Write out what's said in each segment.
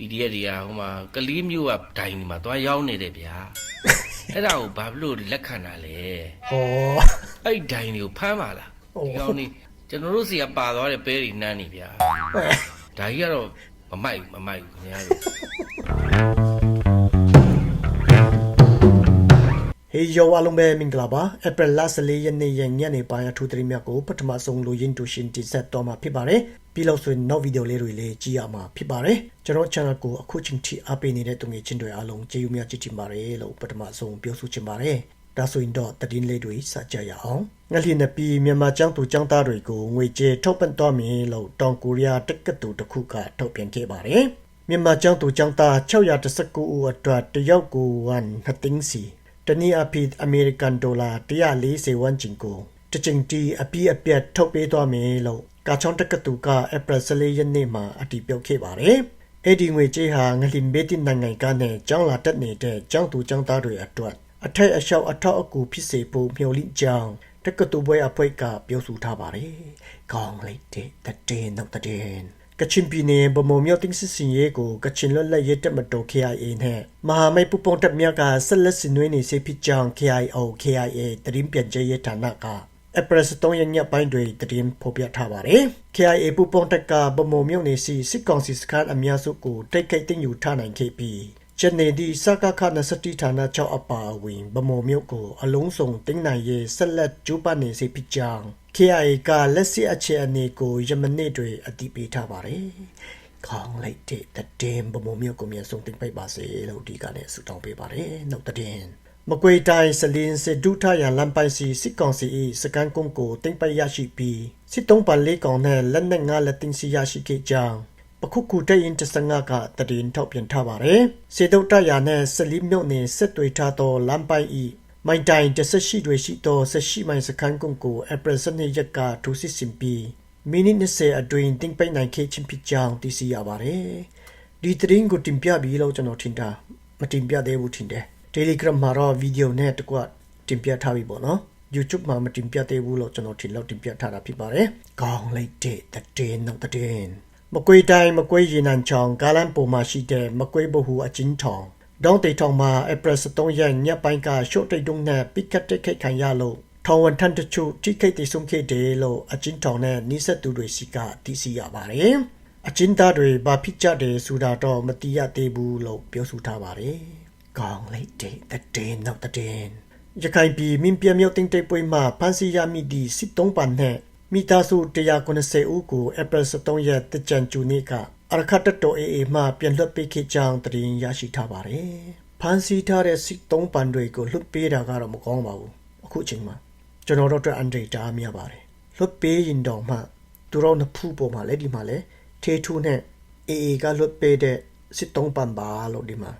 PDF တွေကဟိုမှာကလေးမျိုးကဒိုင်ဒီမှာသွားရောက်နေတယ်ဗျာအဲ့ဒါကိုဘာဖြစ်လို့လက်ခံတာလဲဟောအဲ့ဒိုင်တွေကိုဖမ်းပါလားဟုတ်ဒီကောင်นี่ကျွန်တော်တို့စီကပါသွားတဲ့ပဲတွေနန်းနေဗျာဒါကြီးကတော့မမိုက်ဘူးမမိုက်ဘူးခင်ဗျားတို့ ဟေးယောအလုံးပဲမင်္ဂလာပါဧပြီလ14ရက်နေ့ညနေပိုင်းအထူးသတင်းများကိုပထမဆုံးလိုရင်းတူရှင်တင်ဆက်တော့မှာဖြစ်ပါတယ်ပြီးလို့ဆိုရင်နောက်ဗီဒီယိုလေးတွေလည်းကြည့်ရမှာဖြစ်ပါတယ်ကျွန်တော် channel ကိုအခုချိန်ထိအားပေးနေတဲ့သူငယ်ချင်းတွေအားလုံးကျေးဇူးများကြည်တင်ပါတယ်လို့ပထမဆုံးပြောဆိုချင်ပါတယ်ဒါဆိုရင်တော့သတင်းလေးတွေစကြရအောင်ငလျင်နဲ့ပြည်မြန်မာကျောင်းသူကျောင်းသားတွေကိုငွေကြေးထုတ်ပံ့တော့မယ်လို့တောင်ကိုရီးယားတက္ကသိုလ်တစ်ခုကထုတ်ပြန်ခဲ့ပါတယ်မြန်မာကျောင်းသူကျောင်းသား619ဦးအတွက်တယောက်ကို1သိန်းစီ တနည်းအားဖြင့်အမေရိကန်ဒေါ်လာ140ဝန်းကျင်ကိုတချင်တီအပြည့်အပြတ်ထုတ်ပေးသွားမယ်လို့ကာချောင်းတက္ကသိုလ်ကဧပြီ14ရက်နေ့မှာအတည်ပြုခဲ့ပါတယ်။အဲ့ဒီငွေကြေးဟာငလင်ဘေးတင်နိုင်ငံကနဲ့ကျောင်းလာတက်နေတဲ့ကျောင်းသူကျောင်းသားတွေအတွက်အထက်အလျှောက်အထောက်အကူဖြစ်စေဖို့မျှော်လင့်ကြောင်းတက္ကသိုလ်ဘွဲအဖွဲ့ကပြောဆိုထားပါတယ်။ကောင်းလိုက်တဲ့တဲ့နောက်တဲ့ ကချင်ပြည်နယ်ဗမော်မြို့တင်းစစ်စင်ရဲကိုကချင်လွတ်လပ်ရေးတပ်မတော် KIA နဲ့မဟာမိတ်ပူပေါင်းတပ်များကဆက်လက်ဆင်နွှဲနေစေဖြစ်ကြောင်း KIO KIA တရင်ပြန်ကျဲရေးဌာနက April 3ရက်ညပိုင်းတွင်တရင်ဖော်ပြထားပါတယ်။ KIA ပူပေါင်းတပ်ကဗမော်မြို့နယ်စီစစ်ကောင်စီစခန်းအများစုကိုတိုက်ခိုက်သိမ်းယူထားနိုင်ခဲ့ပြီး ကျနေဒီစကခ20ဌာန6အပါအဝင်ဗမော်မြို့ကိုအလုံးစုံတင်းနိုင်ရေးဆက်လက်ကျူးပနေစေဖြစ်ကြောင်း KIA ကလက်ရှိအခြေအနေကိုယမနေ့တွင်အတည်ပြုထားပါတယ်။ခေါင်းလိုက်တဲ့တည်င်းဗမော်မြို့ကိုမြန်ဆုံးတင်ပိတ်ပါစေလို့ဒီကနေ့ဆုတောင်းပေးပါတယ်။နောက်တည်င်းမကွေတိုင်းစလင်းစစ်ဒုထရန်လမ်းပိုင်စီစစ်ကောင်စီ၏စကန်ကုန်းကိုတင်ပိတ်ရရှိပြီးစစ်တုံးပန်လေးကောင်နဲ့လက်နက်ငါလက်တင်စီရရှိခဲ့ကြောင်း ပခုခုတရင်တစငါကတရင်ထောက်ပြန်ထားပါတယ်။စေတုတ်တရာနဲ့ဆလီမြုပ်နေဆက်တွေထားသောလမ်းပိုင်ဤမိုင်တိုင်တဆက်ရှိတွေရှိသောဆက်ရှိမိုင်စခန်းကုန်းကိုအပရစနေရက်ကထူစစ်စင်ပြီးမိနစ်20အတွင်းတင်ပိတ်နိုင်ခဲ့ခြင်းဖြစ်ကြောင်းသိရှိရပါတယ်။ဒီတရင်ကိုတင်ပြပြီးလို့ကျွန်တော်ထင်တာမတင်ပြသေးဘူးထင်တယ်။ Telegram မှာတော့ဗီဒီယိုနဲ့တကွတင်ပြထားပြီပေါ့နော်။ YouTube မှာမတင်ပြသေးဘူးလို့ကျွန်တော်ထင်လို့တင်ပြထားတာဖြစ်ပါတယ်။ကောင်းလိုက်တဲ့တည်နောက်တည် မကွေးတိုင်းမကွေးရေနံချောင်းကားလန်ပေါ်မှာရှိတဲ့မကွေးဘဟုအချင်းထောင်ဒေါင်းတေထောင်မှာအပရစတုံးရက်ညက်ပိုင်းကရှုတ်တိတ်တုံးနဲ့ပိကတ်တိတ်ခိတ်ခံရလို့ထောင်ဝန်ထန်တချို့ထိခိတ်တိဆုံးခဲ့တယ်လို့အချင်းထောင်နဲ့နှိစက်သူတွေစီကသိရှိရပါတယ်။အချင်းသားတွေဘာဖြစ်ကြတယ်ဆိုတာတော့မသိရသေးဘူးလို့ပြောဆိုထားပါတယ်။ကောင်းလိုက်တဲ့တဲ့နောက်တဲ့ရခိုင်ပြည်မင်းပြမြောက်တင်တိတ်ပွဲမှာဖန်စီရမိသည့်စစ်တုံးပန်နဲ့ မိသားစု190ဦးကိုဧပြီ23ရက်တကြံကျူနေ့ကအရခတ်တတော်အေအေမှပြန်လွှတ်ပေးခဲ့ကြောင်းသတင်းရရှိထားပါတယ်။ဖန်စီထားတဲ့စစ်သုံးပန်တွေကိုလွှတ်ပေးတာကတော့မကောင်းပါဘူး။အခုချိန်မှာကျွန်တော်တို့အတွက်အန်ဒရီတားမြပါတယ်။လွှတ်ပေးရင်တော့မှသူတို့နှစ်ဖူးပေါ်မှာလည်းဒီမှာလည်းထေထူးနဲ့အေအေကလွှတ်ပေးတဲ့စစ်သုံးပန်ပါလို့ဒီမှာ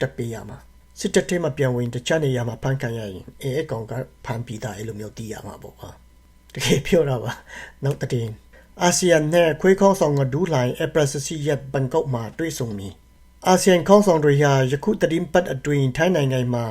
တက်ပေးရမှာစစ်တပ်ထဲမှာပြန်ဝင်တခြားနေရာမှာဖန်ခံရရင်အေအေကောင်ကဖန်ပြီးသားအဲ့လိုမျိုးတည်ရမှာပေါ့ကွာ။ တကယ်ပြောတာပါနောက်တစ်တင်အာဆီယံနဲ့ခွေးခေါင်းဆောင်ကဒူးလိုင်းအပရစစီရက်ဘန်ကောက်မှာတွေ့ဆုံမီအာဆီယံခေါင်းဆောင်တွေဟာယခုတရင်ပတ်အတွင်းထိုင်းနိုင်ငံမှာ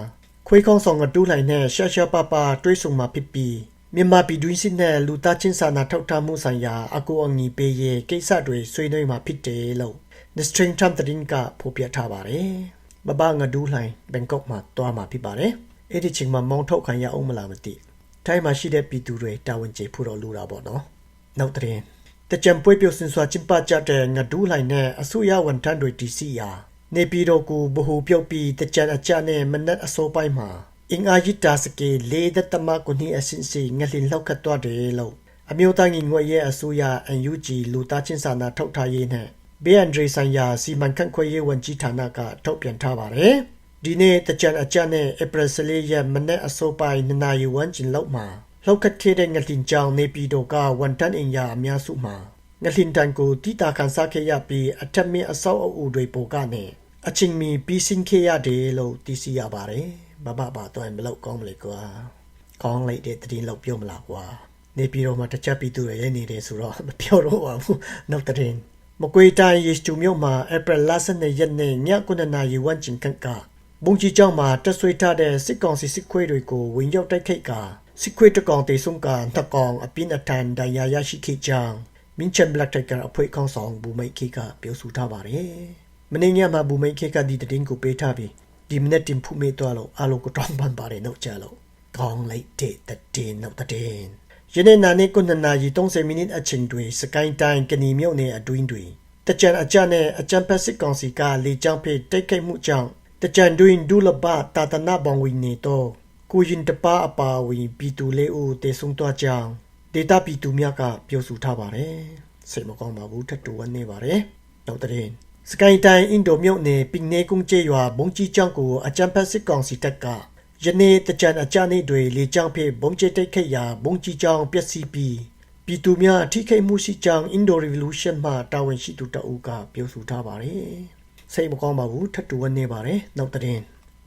ခွေးခေါင်းဆောင်ကဒူးလိုင်းနဲ့ရှာရှာပါပါတွေ့ဆုံမှာဖြစ်ပြီးမြန်မာပြည်တွင်းစစ်နဲ့လူသားချင်းစာနာထောက်ထားမှုဆိုင်ရာအကူအညီပေးရေးကိစ္စတွေဆွေးနွေးမှာဖြစ်တယ်လို့ The String Trump တရင်ကဖော်ပြထားပါတယ်။ဘဘငဒူးလိုင်းဘန်ကောက်မှာတွားမှာဖြစ်ပါတယ်။အဲ့ဒီချိန်မှာမောင်းထုတ်ခံရအောင်မလားမသိဘူး ထိုင်းမှာရှိတဲ့ပြည်သူတွေတာဝန်ကျေဖို့တော့လိုတာပေါ့နော်။နောက်တဲ့တကြံပွဲပြုတ်စင်စွာကျင်းပကြတဲ့ငဒူးလိုင်းနဲ့အစိုးရဝန်ထမ်းတွေတီစီယာနေပြည်တော်ကိုဗဟုပြုတ်ပြီးတကြံအကြနဲ့မနက်အစောပိုင်းမှာအင်အားကြီးတာစကေလေးသက်တမကိုနီအစင်စီငလင်လောက်ခတ်သွားတယ်လို့အမျိုးသားညီညွတ်ရေးအစိုးရ UNG လူသားချင်းစာနာထောက်ထားရေးနဲ့ဘေးအန်ဒရီဆိုင်ရာစီမံခန့်ခွဲရေးဝန်ကြီးဌာနကထုတ်ပြန်ထားပါတယ်။ ဒီနေ့တကြံအကြနဲ့ဧပြီ14ရက်မနေ့အစောပိုင်းနှစ်နာရီဝန်းကျင်လောက်မှာလောက်ခတ်ခဲ့တဲ့ငလင်ကြောင်နေပြည်တော်ကဝန်တန်းအင်ယာအများစုမှာငလင်တန်ကိုတိတာခန်းစားခဲ့ရပြီးအထက်မြင့်အဆောက်အအုံတွေပေါ်ကနေအချင်းမီပြီးစင်ခဲ့ရတယ်လို့သိရှိရပါတယ်။ဘဘဘာတော့မလောက်ကောင်းမလဲကွာ။ကောင်းလိုက်တဲ့တည်င်းလောက်ပြောမလားကွာ။နေပြည်တော်မှာတကြပြည်သူတွေရဲနေတယ်ဆိုတော့မပြောတော့ပါဘူး။နောက်တည်င်းမကွေတိုင်းယေရှုမြို့မှာဧပြီလ12ရက်နေ့ည9:00နာရီဝန်းကျင်ခန့်က ဘုံကြီးကျောင်းမှာတက်ဆွေးထားတဲ့စစ်ကောင်စီစစ်ခွေးတွေကိုဝင်ရောက်တိုက်ခိုက်ကစစ်ခွေးတကောင်တေဆုံးကနှစ်ကောင်အပြင်းအထန်ဒဏ်ရာရရှိခဲ့ကြောင်းမင်းချန်ဘလက်တိုက်ကအဖွဲ့ခေါင်းဆောင်ဘူမိတ်ခေကပြောဆိုထားပါတယ်။မင်းညမှာဘူမိတ်ခေကဒီတတင်းကိုပေးထားပြီးဒီမနေ့တင်ဖူမေတော့လို့အလုံးကိုတောင်းပန်ပါတယ်နှုတ်ကြလို့ကောင်းလိုက်တဲ့တတင်းနှုတ်တတင်းယနေ့နာနေကုနနာရီ30မိနစ်အချိန်တွင်စကိုင်းတိုင်းကနီမြို့နယ်အတွင်းတွင်တကြံအကြနဲ့အကြံဖက်စစ်ကောင်စီကလေကြောင်းဖိတိုက်ခိုက်မှုကြောင့် တကြံတွင်ဒူလဘတာတနာဘောင်ဝင်းနေတော့ကိုရင်တပါအပါဝင်ပြည်သူလေးဦးတေဆုံတော့ကြောင်းဒေတာပြည်သူများကပြောဆိုထားပါတယ်စိတ်မကောင်းပါဘူးထပ်တူဝန်းနေပါတယ်နောက်တဲ့စကိုင်းတိုင်းအင်ဒိုမြို့နယ်ပင်နေကုန်းကျေးရွာဘုံကြီးကျောင်းကိုအကြံဖက်စစ်ကောင်စီတပ်ကယနေ့တကြံအကြနေတွေလေကြောင်းဖြင့်ဘုံကျဲတိုက်ခိုက်ရာဘုံကြီးကျောင်းပျက်စီးပြီးပြည်သူများထိခိုက်မှုရှိကြောင်း Indo Revolution မှတာဝန်ရှိသူတအုပ်ကပြောဆိုထားပါတယ်။ စိတ်မကောင်းပါဘူးထပ်တူဝန်းနေပါတယ်။နောက်တဲ့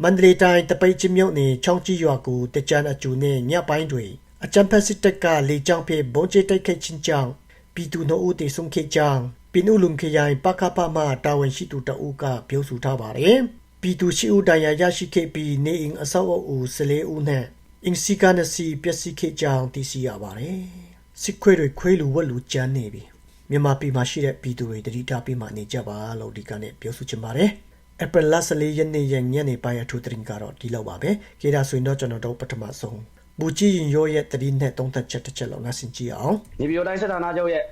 မန္တလေးတိုင်းတပိတ်ချင်းမြို့နယ်ချောင်းကြီးရွာကိုတကြံအကျူနဲ့ညပိုင်းတွေအကြံဖက်စစ်တပ်ကလေကြောင်းဖြင့်ဘုံကျဲတိုက်ခိုက်ခြင်းကြောင့်ပြည်သူနှုတ်ဦးတေဆုံးခဲ့ကြောင်းပင်ဥလုံခရိုင်ပကပမတာဝန်ရှိသူတအုပ်ကပြောဆိုထားပါတယ်။ပြည်သူရှိဦးတန်ရာရရှိခဲ့ပြီးနေအိမ်အဆောက်အအုံစလေဦးနဲ့အင်စီကနစီပျက်စီးခဲ့ကြောင်းသိရှိရပါတယ်။စစ်ခွေတွေခွေးလူဝက်လူကြမ်းနေပြီ။ မြန်မာပြည်မှာရှိတဲ့ပြည်သူတွေတတိထားပြီးမှနေကြပါလို့ဒီကနေ့ပြောဆိုချင်ပါတယ်။ April 14ရက်နေ့ရက်ညနေပိုင်းအထူးသတင်းကတော့ဒီလောက်ပါပဲ။ခေတာဆိုရင်တော့ကျွန်တော်တို့ပထမဆုံးဘူကြီးရင်ရောရဲ့တတိနဲ့သုံးသက်ချက်တစ်ချက်လောက်နားဆင်ကြည့်အောင်နေပြည်တော်တိုင်းစစ်ဌာနချုပ်ရဲ့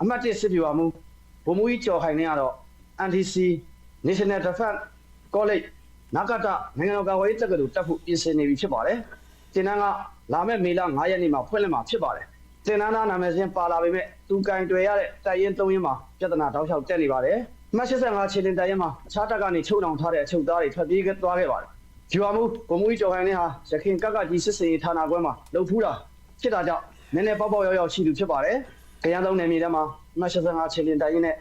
အမှတ်1စစ်ဗျူဟာမှုဗိုလ်မှူးကြီးကျော်ခိုင်နေကတော့ NTC National Defense College နာကတနိုင်ငံတော်ကာကွယ်ရေးတက္ကသိုလ်တက်ဖို့ပြင်ဆင်နေပြီဖြစ်ပါတယ်။တင်နန်းကလာမယ့်မေလ9ရက်နေ့မှာဖွင့်လှစ်မှာဖြစ်ပါတယ်။ တင်နန်းသားနာမည်စင်းပါလာပေမဲ့သူကင်တွယ်ရတဲ့တိုက်ရင်၃ရင်းမှာပြဿနာတောက်လျှောက်တက်နေပါတယ်။အမှတ်85ခြေလင်တိုက်ရင်မှာအခြားတက်ကနေချုပ်နှောင်ထားတဲ့အချုပ်သားတွေထွက်ပြေးသွားခဲ့ပါတယ်။ဂျူဟာမှုဗိုလ်မှူးကြီးကျော်ခိုင်နေဟာရခိုင်ကက်ကကြီးစစ်စင်ရေးဌာနခွဲမှာလှုပ်ဖူးတာဖြစ်တာကြောင့်နည်းနည်းပေါက်ပေါက်ရောက်ရောက်ရှိသူဖြစ်ပါတယ်။ကရန်သုံးနယ်မြေထဲမှာအမှတ်85ခြေလင်တိုင်ရင်နဲ့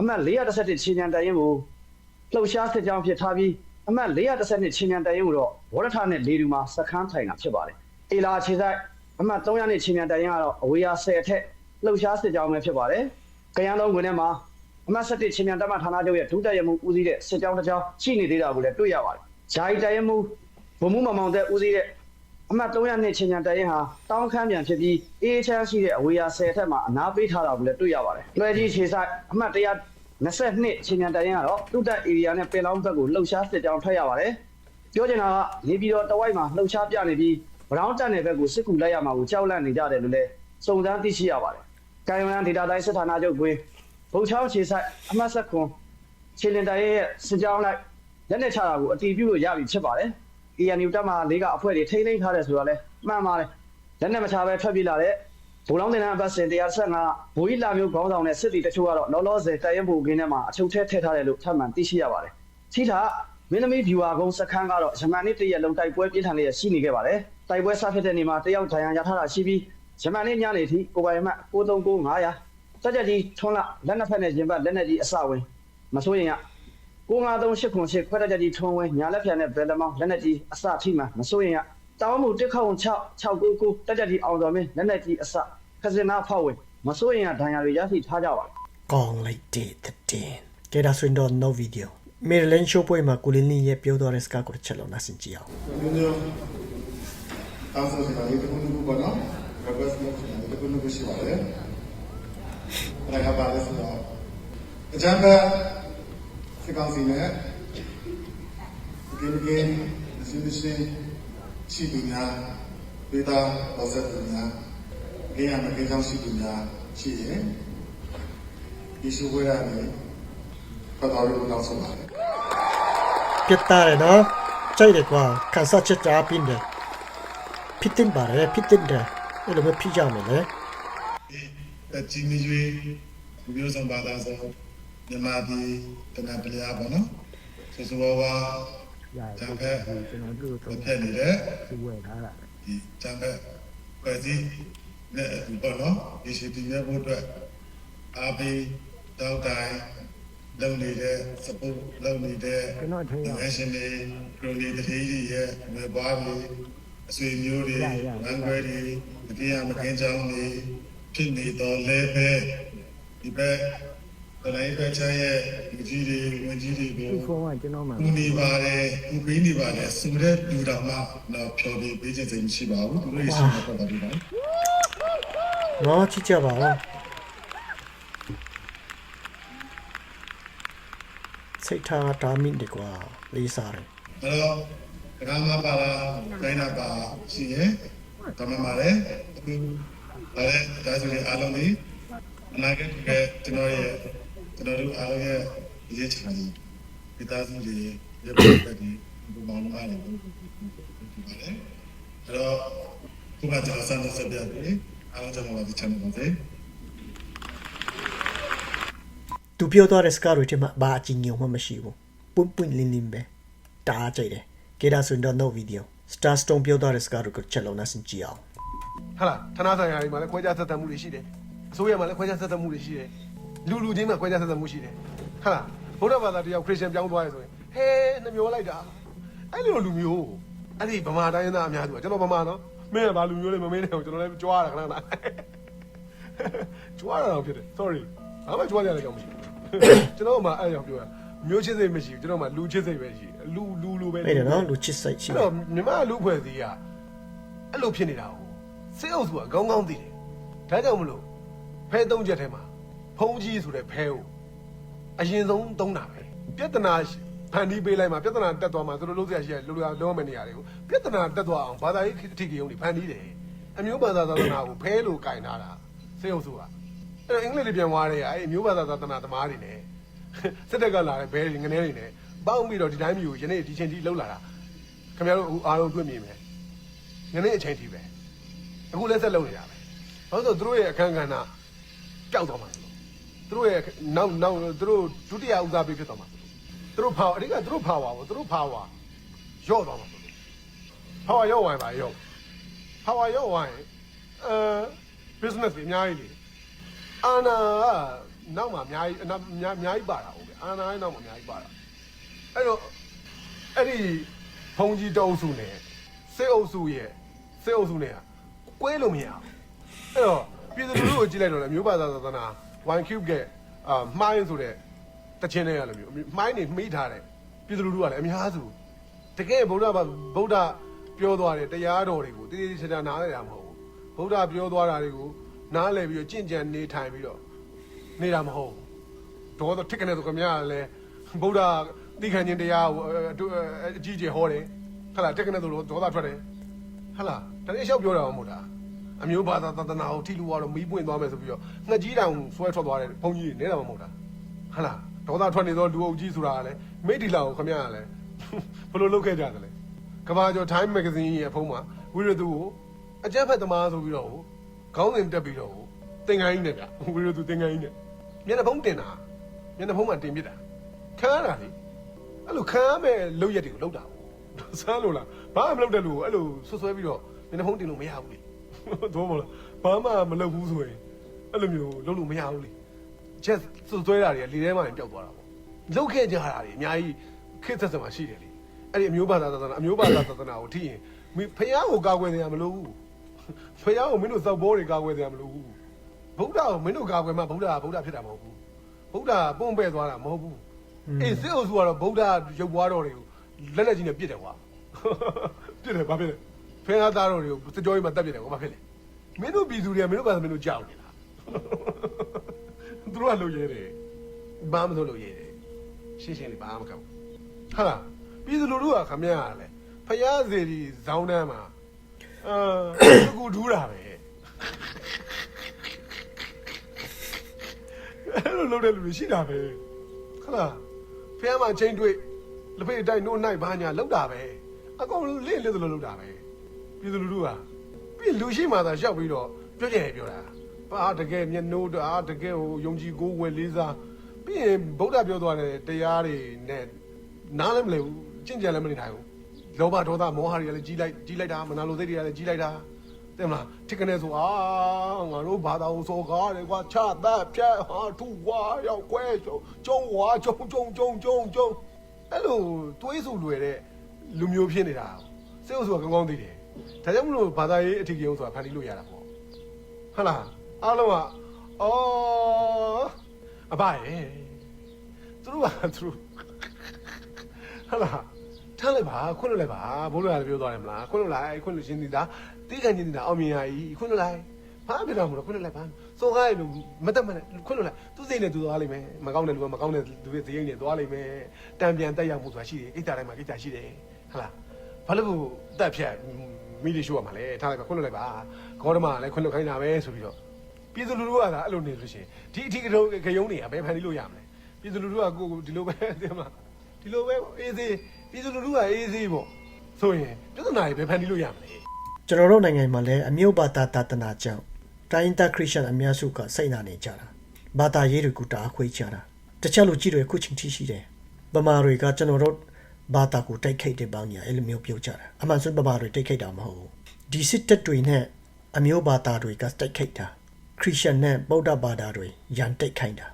အမှတ်411ခြေလင်တိုင်ရင်ကိုလှုပ်ရှားစစ်ကြောင်းဖြစ်ထားပြီးအမှတ်412ခြေလင်တိုင်ရင်ကိုတော့ဝရထနဲ့လေတူမှာစခန်းထိုင်တာဖြစ်ပါတယ်။အေလာခြေဆိုင် အမှတ်300နဲ့ခြေလင်တိုင်ရင်ကတော့အဝေးရ10အထက်လှုပ်ရှားစစ်ကြောင်းပဲဖြစ်ပါတယ်။ကရန်သုံးဝင်ထဲမှာအမှတ်17ခြေလင်တပ်မဌာနချုပ်ရဲ့ဒုတက်ရမှုဦးစီးတဲ့စစ်ကြောင်းတစ်ကြောင်းရှိနေသေးတာကိုလည်းတွေ့ရပါတယ်။ဂျာကြီးတိုင်ရင်မှုဗိုလ်မှူးမောင်မောင်တဲ့ဦးစီးတဲ့အမှတ်300နှစ်ချင်းချန်တိုင်ရင်ဟာတောင်းခမ်းပြန်ဖြစ်ပြီးအေးချမ်းရှိတဲ့အဝေးရ10ထက်မှာအနာပေးထားတာကိုလည်းတွေ့ရပါတယ်။လွယ်ကြီးခြေဆိုင်အမှတ်122ချင်းချန်တိုင်ရင်ကတော့သူ့တက်ဧရိယာနဲ့ပင်လောင်းဘက်ကိုလှုပ်ရှားစစ်ကြောင်းထွက်ရပါတယ်။ပြောချင်တာကနေပြည်တော်တဝိုက်မှာလှုပ်ရှားပြနေပြီး ဗရောင်းတက်နယ်ဘက်ကိုစစ်ကူလိုက်ရမှာကိုကြောက်လန့်နေကြတယ်လို့လည်းစုံစမ်းသိရှိရပါတယ်။ကံယုံရန်ဒေတာတိုင်းစစ်ဌာနချုပ်ကွင်းဘုံချောင်းခြေဆိုင်အမှတ်ဆက်ခွန်ခြေလင်တိုင်ရဲ့စစ်ကြောင်းလိုက်လက်နဲ့ချတာကိုအတီးပြုလို့ရပြီဖြစ်ပါတယ်။ ANU တက်မှာလေးကအဖွဲ့တွေထိမ့်သိမ်းထားတယ်ဆိုတာလဲမှန်ပါတယ်လက်နဲ့မချဘဲထွက်ပြေးလာတဲ့ဘိုးလောင်းတင်တဲ့အပတ်စဉ်115ဘိုးကြီးလာမျိုးခေါင်းဆောင်တဲ့စစ်တီတချို့ကတော့လောလောဆယ်တိုင်ရင်ဘူကင်းထဲမှာအချုပ်ထဲထည့်ထားတယ်လို့ထပ်မံသိရှိရပါတယ်ထိထားမင်းသမီးဗျူဟာကုန်းစခန်းကတော့ဂျမန်နစ်တရက်လုံးတိုက်ပွဲပြင်းထန်လျက်ရှိနေခဲ့ပါတယ် တိုက်ပွဲဆဖြစ်တဲ့နေမှာတယောက်ဒဏ်ရာရထားတာရှိပြီးဂျမန်နစ်ညနေထိကိုပိုင်မှတ်939500စက်ကြကြီးထွန်းလာလက်နှစ်ဖက်နဲ့ရင်ပတ်လက်နဲ့ကြီးအစဝင်မစိုးရင်ရ953ခွန်8ခွဲတက်ကြကြီးထွန်းဝင်းညာလက်ဖြန်နဲ့ဘယ်လမောင်းလက်နဲ့ကြီးအစထိမှမစိုးရင်ရတောင်းမှုတစ်ခေါင်6 699တက်ကြကြီးအောင်တော်မင်းလက်နဲ့ကြီးအစခစင်နာဖောက်ဝင်မစိုးရင်ရဒဏ်ရာတွေရရှိထားကြပါကောင်းလိုက်တဲ့တဲ့ကဲဒါဆိုရင်တော့ no video မေရလန်ရှိုးပွဲမှာကိုလင်းလင်းရဲ့ပြောသွားတဲ့စကားကိုတစ်ချက်လောက်နားဆင်ကြည့်အောင် Nuno Tanso si va a ir con un grupo, ¿no? Repuesto, de con un grupo si vale. Para que vale, si no. Ejemplo, si consigue, que que si dice si dunia, beta, o sea dunia, que ya me quedan si dunia, si eh. Y si fuera a mí, para dar un lazo vale. ပြတ်သားတယ်နော်ကြိုက်တယ်ကွာကန်ဆာချက်ကြားပြင်းတယ် ဖြစ်တင်ပါတယ်ဖြစ်တင်တယ်အဲ့လိုမျိုးဖြစ်ကြမယ်လေအကြီးမရွေးမျိုးစုံဘာသာစုံမြန်မာပြည်တနပလျာပေါ့နော်ဆိုဆိုဝါဝါဂျန်ဖက်ကျွန်တော်တို့တော့ဖြစ်နေတဲ့ဒီဝယ်ထားတာဒီဂျန်ဖက်ပဲစီနဲ့အတူပေါ့နော်ဒီရှိတင်ရဖို့အတွက်အားပေးတောက်တိုင်းလုံနေတဲ့ support လုံနေတဲ့ကျွန်တော်ထင်ရအရှင်တွေပရိုလီတတိကြီးရဲ့ဝယ်ပွားပြီး အဆွေမျိုးတွေငန်းခွဲတွေတတိယမကင်းကြောင်းတွေဖြစ်နေတော့လဲပဲဒီဘက်တလိုင်းပဲချမ်းရဲ့ဒီကြီးတွေဝင်ကြီးတွေကိုဖုန်းကကျွန်တော်မှဦးနေပါတယ်ဦးပေးနေပါတယ်ဆိုတဲ့လူတော်မှတော့ဖြော်ပြပေးခြင်းစိတ်မရှိပါဘူးသူတို့ရဲ့ဆုံးဖြတ်တာတွေပါနော်ချစ်ကြပါဦးစစိတ်ထားဒါမိနေကွာလေးစားတယ်အဲ့တော့ ကမ္ဘာပါလာတိုင်းနာပါရှိရင်တမမာလေအခုအဲ့ဒါဆိုရင်အားလုံးဒီအနာဂတ်ကကျွန်တော်ရဲ့ကျွန်တော်တို့အားလုံးရဲ့ရေးချင်တယ်ဒီသားစုတွေရပ်ပတ်တဲ့ဒီဘုံမောင်အားလုံးဒီပါတယ်အဲ့တော့ခုမှကျွန်တော်စမ်းသက်ပြတယ်အားလုံးကျွန်တော်ဒီ channel မှာစေသူပြောသွားတဲ့စကားတွေထဲမှာဘာအကြည့်ညုံမှမရှိဘူးပွန့်ပွန့်လင်းလင်းပဲတားကြိုက်တယ် ကေဒါဆိုရင်တော့ no video star stone ပြောသွားတဲ့စကားတွေကိုချက်လုံးနဲ့စင်ကြည့်အောင်ဟာလားဌာနဆိုင်ရာတွေမှာလည်းခွဲခြားဆက်သမှုတွေရှိတယ်အစိုးရမှာလည်းခွဲခြားဆက်သမှုတွေရှိတယ်လူလူချင်းမှာခွဲခြားဆက်သမှုရှိတယ်ဟာလားဗုဒ္ဓဘာသာတရားခရစ်ယာန်ပြောင်းသွားရဆိုရင်ဟဲနှမျောလိုက်တာအဲ့လိုလူမျိုးအဲ့ဒီဗမာတိုင်းရင်းသားအများစုကကျွန်တော်ဗမာနော်မင်းကဘာလူမျိုးလဲမမင်းနဲ့ကျွန်တော်လည်းကြွားတာခဏခဏကြွားတာတော့ဖြစ်တယ် sorry ဘာမှကြွားရတဲ့ကြောင်မရှိဘူးကျွန်တော်မှအဲ့ကြောင်ပြောရမျိုးချစ်စိတ်မရှိဘူးကျွန်တော်မှလူချစ်စိတ်ပဲရှိတယ် လူလူလူပဲအဲ့ဒါနော်လူချစ်စိတ်ရှိအဲ့တယ်တော့မြမလူဖွဲ့စည်းကအဲ့လိုဖြစ်နေတာကိုစိတ်အုပ်စုကကောင်းကောင်းသိတယ်ဒါကြောင့်မလို့ဖဲသုံးချက်ထဲမှာဖုံးကြီးဆိုတဲ့ဖဲကိုအရင်ဆုံးသုံးတာပဲပြဿနာဖန်တီးပေးလိုက်မှာပြဿနာတက်သွားမှာသူတို့လုံးစရာရှိရလုံးလုံးလုံးမဲ့နေရာတွေကိုပြဿနာတက်သွားအောင်ဘာသာရေးအထီးကြီးုံတွေဖန်တီးတယ်အမျိုးဘာသာသာသနာကိုဖဲလို့ကင်ထားတာစိတ်အုပ်စုကအဲ့တော့အင်္ဂလိပ်တွေပြန်သွားတဲ့အဲ့အမျိုးဘာသာသာသနာသမားတွေ ਨੇ စစ်တပ်ကလာတဲ့ဘဲတွေငနေတွေ ਨੇ ပေါင်းပြီးတော့ဒီတိုင်းမျိုးယနေ့ဒီချိန်ထိလှုပ်လာတာခင်ဗျားတို့အခုအားလုံးတွေ့မြင်မယ်။ညနေအချိန်ထိပဲ။အခုလည်းဆက်လုပ်နေတာပဲ။ဘာလို့လဲဆိုတော့သူတို့ရဲ့အခန်းကဏ္ဍပျောက်သွားမှာလို့။သူတို့ရဲ့နောက်နောက်သူတို့ဒုတိယဥစားပေးဖြစ်သွားမှာလို့။သူတို့ဖာအဓိကသူတို့ဖာဝါပေါ့သူတို့ဖာဝါရော့သွားမှာလို့။ဖာဝါရော့ဝိုင်းပါရော့။ဖာဝါရော့ဝိုင်းအဲ business တွေအများကြီးလေ။အာနာကနောက်မှာအများကြီးအနောက်အများအများကြီးပါတာဟုတ်ကဲ့။အာနာရဲ့နောက်မှာအများကြီးပါတာ။ အဲ့တော့အဲ့ဒီဖုန်ကြီးတအုပ်စုနဲ့စစ်အုပ်စုရဲ့စစ်အုပ်စုနဲ့ကကွဲလို့မရဘူးအဲ့တော့ပြည်သူလူထုကိုကြည့်လိုက်တော့လေမျိုးပါသာသာသနာ one cube ကအာမှိုင်းဆိုတဲ့တခြင်းတွေကလည်းမျိုးမှိုင်းနေမှီးထားတဲ့ပြည်သူလူထုကလည်းအများစုတကယ်ဗုဒ္ဓဘာဗုဒ္ဓပြောသွားတဲ့တရားတော်တွေကိုတည်တည်ချာချာနားလည်တာမဟုတ်ဘူးဗုဒ္ဓပြောသွားတာတွေကိုနားလည်ပြီးတော့ကြင့်ကြံနေထိုင်ပြီးတော့နေတာမဟုတ်ဘူးတော့တော့ထစ်ကနေဆိုခင်ဗျားကလည်းဗုဒ္ဓ သိခံခြင်းတရားကိုအဲအတူအကြီးကြီးဟောတယ်ဟဟလာထစ်ကနေဆိုတော့ဒေါသထွက်တယ်ဟဟလာတနေ့လျှောက်ပြောတာမဟုတ်လားအမျိုးဘာသာသဒနာကိုထိလူကတော့မီးပွင့်သွားမယ်ဆိုပြီးတော့ငှက်ကြီးတောင်ဆွဲထွက်သွားတယ်ဘုန်းကြီးတွေနေတာမဟုတ်လားဟဟလာဒေါသထွက်နေတော့လူအုပ်ကြီးဆိုတာကလည်းမိတ်ဒီလာကိုခင်ဗျားကလည်းဘယ်လိုလုပ်ခဲ့ကြသလဲကဘာကျော် Time Magazine ရဲ့အဖုံးမှာဝိရသူကိုအကြက်ဖက်သမားဆိုပြီးတော့ခေါင်းစဉ်တက်ပြီးတော့သင်္ကန်းကြီးနဲ့ဗျဝိရသူသင်္ကန်းကြီးနဲ့မျက်နှာဖုံးတင်တာမျက်နှာဖုံးမှာတင်ပြတာခံရတာလေ အဲ့လိုခံရမဲ့လောက်ရက်တွေကိုလောက်တာပေါ့စမ်းလို့လားဘာမှမလုပ်တဲ့လူကိုအဲ့လိုဆွဆွဲပြီးတော့မျက်နှာဖုံးတင်လို့မရဘူးလေတော့မလားဘာမှမလုပ်ဘူးဆိုရင်အဲ့လိုမျိုးလုပ်လို့မရဘူးလေချက်ဆွဆွဲတာတွေကလေထဲမှာပျောက်သွားတာပေါ့လောက်ခဲ့ကြတာတွေအများကြီးခေတ်သက်သက်မှာရှိတယ်လေအဲ့ဒီအမျိုးဘာသာသာသနာအမျိုးဘာသာသာသနာကိုထိရင်မိဖះကိုကာကွယ်နေရမလို့ဘူးဖះကိုမင်းတို့စောက်ဘောတွေကာကွယ်နေရမလို့ဘူးဗုဒ္ဓကိုမင်းတို့ကာကွယ်မှဗုဒ္ဓကဗုဒ္ဓဖြစ်တာမဟုတ်ဘူးဗုဒ္ဓပုံပဲ့သွားတာမဟုတ်ဘူး အေးစစ်အုပ်စုကတော့ဗုဒ္ဓရုပ်ပွားတော်တွေကိုလက်လက်ကြီးနဲ့ပြစ်တယ်ကွာပြစ်တယ်ဘာဖြစ်လဲဖဲသားသားတော်တွေကိုစကြောကြီးမှာတက်ပြစ်တယ်ကွာဘာဖြစ်လဲမင်းတို့ပြည်သူတွေကမင်းတို့ကမင်းတို့ကြောက်နေတာသူတို့ကလုပ်ရဲတယ်ဘာမှမလုပ်ရဲတယ်ရှင်းရှင်းလေးဘာမှမကောက်ဟာလားပြည်သူလူထုကခမရရလဲဖယားစီဒီဇောင်းတန်းမှာအာကူထူးတာပဲအဲ့လိုလုပ်တဲ့လူတွေရှိတာပဲခလား ဖះမှာချင်းတွေ့လက်ဖေးတိုက်နို့နိုင်ဘာညာလောက်တာပဲအကောင်လင့်လင့်သလိုလောက်တာပဲပြည်သူလူထုကပြီးလူရှိမှသာရောက်ပြီးတော့ပြောကြတယ်ပြောတာဘာတကယ်မျက်နှိုးတာတကယ်ဟိုယုံကြည်ကိုးဝယ်လေးစားပြီးရင်ဗုဒ္ဓပြောသွားတဲ့တရားတွေနဲ့နားလည်းမလဲဘူးကျင့်ကြံလည်းမနေနိုင်ဘူးလောဘဒေါသမောဟတွေကလည်းကြီးလိုက်ကြီးလိုက်တာမနာလိုစိတ်တွေကလည်းကြီးလိုက်တာ တဲ့မလားထိကနေဆိုအာငါတို့ဘာသာကိုစောကားတယ်ကွာချတတ်ဖြတ်ဟာထူဝါရောက်ခွဲကျုံကျုံဝါကျုံကျုံကျုံကျုံကျုံအဲ့လိုတွေးဆူလွယ်တဲ့လူမျိုးဖြစ်နေတာစိတ်အုပ်စုကကောင်းကောင်းသိတယ်ဒါကြောင့်မလို့ဘာသာရေးအထီးကြီးအောင်ဆိုတာဖန်တီးလို့ရတာပေါ့ဟုတ်လားအားလုံးကအော်အဘရဲ့သူတို့ကသူတို့ဟုတ်လားထားလိုက်ပါခွင့်လို့လိုက်ပါဘိုးလိုရတယ်ပြောသွားတယ်မလားခွင့်လို့လိုက်ခွင့်လို့ရှင်းနေ တာတိခံချင်းနေတာအောင်မြင်ရည်ခွင့်လို့လိုက်ဘဘာဖြစ်တော့မလို့ခွင့်လွှတ်လိုက်ပါစောကားရလို့မတက်မနဲ့ခွင့်လွှတ်လိုက်သူစိတ်နဲ့သူသွားလိမ့်မယ်မကောင်းတဲ့လူကမကောင်းတဲ့လူတွေစိတ်နဲ့သွားလိမ့်မယ်တံပြန်တက်ရောက်မှုဆိုတာရှိတယ်အိတ်တာတိုင်းမှာကိစ္စရှိတယ်ဟလားဘာလို့တက်ဖြတ်မိလိရှိုးရမှာလဲထားလိုက်ပါခွင့်လွှတ်လိုက်ပါခေါ်ဓမ္မလည်းခွင့်လွှတ်ခိုင်းတာပဲဆိုပြီးတော့ပြည်သူလူထုကသာအဲ့လိုနေလို့ရှိရင်ဒီအထီးကတုံးကယုံတွေကဘယ်ဖန်တီးလို့ရမလဲပြည်သူလူထုကကိုကိုဒီလိုပဲသိမလားဒီလိုပဲအေးသေးပြည်သူလူထုကအေးသေးပေါ့ဆိုရင်ပြဿနာတွေဘယ်ဖန်တီးလို့ရမလဲ ကျွန်တော်တို့နိုင်ငံမှာလည်းအမျိုးဘာသာတာတနာကြောင့်တိုင်းတာခရစ်ယာန်အများစုကစိတ်နာနေကြတာဘာသာရေးတွေကတအားခွေးကြတာတခြားလူကြီးတွေအခုချိန်ထိရှိတယ်ဗမာတွေကကျွန်တော်တို့ဘာသာကိုတိုက်ခိုက်တဲ့ပေါင်းညာအဲ့လိုမျိုးပြောကြတာအမှန်ဆိုဗမာတွေတိုက်ခိုက်တာမဟုတ်ဘူးဒီစစ်တပ်တွေနဲ့အမျိုးဘာသာတွေကတိုက်ခိုက်တာခရစ်ယာန်နဲ့ဗုဒ္ဓဘာသာတွေရန်တိုက်ခိုက်တာ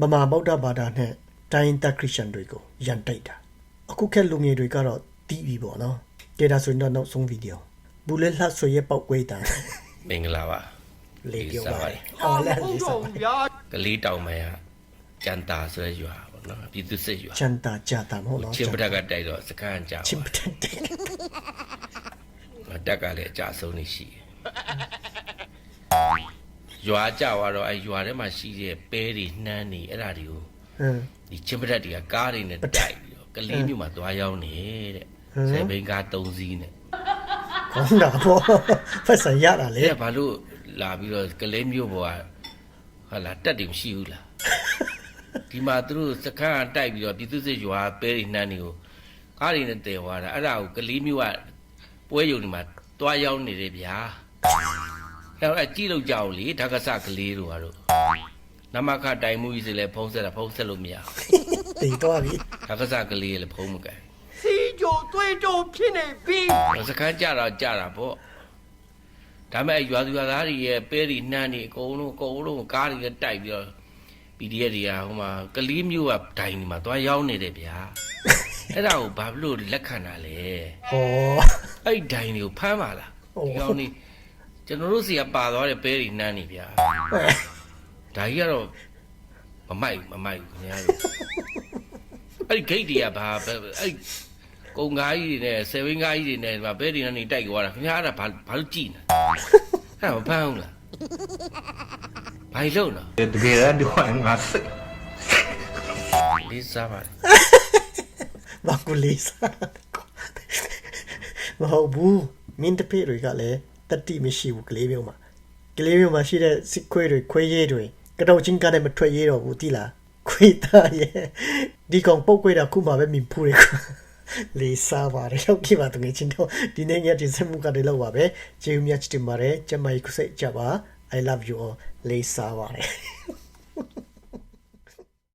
ဗမာဗုဒ္ဓဘာသာနဲ့တိုင်းတာခရစ်ယာန်တွေကိုရန်တိုက်တာအခုခက်လူငယ်တွေကတော့တီးပြီပေါ့နော်ကြည့်ဒါဆိုရင်တော့နောက်ဆုံးဗီဒီယို ဘူးလက်လှဆွေရဲ့ပောက်ကွေးတာမင်္ဂလာပါလေးပြောပါပါလေဟောလည်းလေးစားပါကလေးတောင်မယကျန်တာဆိုရရွာပေါ့နော်ပြည်သူစစ်ရွာချန်တာကြတာမဟုတ်တော့ချင်းပတက်ကတိုက်တော့စကန်ကြောက်ချင်းပတက်တယ်တက်ကလည်းအကြဆုံးနေရှိတယ်ရွာကြသွားတော့အဲရွာထဲမှာရှိတဲ့ပဲတွေနှမ်းတွေအဲ့ဒါတွေကိုဟမ်ဒီချင်းပတက်တွေကကားတွေနဲ့တိုက်ပြီးတော့ကလေးမျိုးမှာသွားရောက်နေတဲ့ဟမ်ဆယ်ဘိန်းကား၃စီးနဲ့ ကောင်းတာပေါ့ဖက်ဆန်ရတာလေအဲ့ဒါဘာလို့လာပြီးတော့ကလေးမျိုးပေါ်ကဟာလာတက်တယ်မရှိဘူးလားဒီမှာသူတို့စခန်းကတိုက်ပြီးတော့ပြည်သူစစ်ရွာပဲတွေနှမ်းတွေကိုကားတွေနဲ့တည်သွားတာအဲ့ဒါကိုကလေးမျိုးကပွဲရုံဒီမှာတွားရောက်နေတယ်ဗျာအဲ့တော့အကြည့်လို့ကြောက်လေဓကစကလေးတို့ဟာတို့နမခတိုင်မှုကြီးစလဲဖုံးဆက်တာဖုံးဆက်လို့မရတေတော့ပြီဓကစကလေးလည်းဖုံးမကန်စီ ကြိုတွေးကြိုဖြစ်နေပြီစခန်းကြတာကြတာပေါ့ဒါမဲ့ရွာသူရွာသားတွေရဲ့ပဲတွေနှမ်းတွေအကုန်လုံးအကုန်လုံးကားတွေနဲ့တိုက်ပြီးတော့ PDF တွေကဟိုမှာကလေးမျိုးကဒိုင်ဒီမှာသွားရောက်နေတယ်ဗျာအဲ့ဒါကိုဘာလို့လက်ခံတာလဲဟောအဲ့ဒိုင်တွေကိုဖမ်းပါလားဟုတ်ဒီကောင်นี่ကျွန်တော်တို့စီကပါသွားတဲ့ပဲတွေနှမ်းနေဗျာဒါကြီးကတော့မမိုက်ဘူးမမိုက်ဘူးခင်ဗျားတို့အဲ့ဒီဂိတ်တွေကဘာပဲအဲ့ ကုံကားကြီးတွေနဲ့ဆယ်ဝင်းကားကြီးတွေနဲ့ဒီမှာပဲတွေနဲ့နေတိုက်ကြွားတာခင်ဗျားအဲ့ဒါဘာဘာလို့ကြည်နေအဲ့ဒါမဖမ်းဘူးလားဘာလို့လုံးနော်တကယ်တော့ဒီဟိုငါစိတ်လေးစားပါဘာကူလေးစားမဟုတ်ဘူးမင်းတဖေတွေကလည်းတတိမရှိဘူးကလေးမျိုးမှာကလေးမျိုးမှာရှိတဲ့စစ်ခွေးတွေခွေးရည်တွေကတော့ချင်းကလည်းမထွက်ရတော့ဘူးတိလားခွေးသားရဲ့ဒီကောင်ပုတ်ခွေးတာခုမှပဲမြင်ဖူးတယ်ကွာ လေးစားပါတယ်ဟုတ်ပြီပါတကယ်ချင်းတော့ဒီနေ့ညတင်ဆက်မှုကတည်းကလောက်ပါပဲကျေးဇူးများချစ်တင်ပါတယ်ကျမကြီးခုစိတ်ကြပါ I love you all လေးစားပါတယ်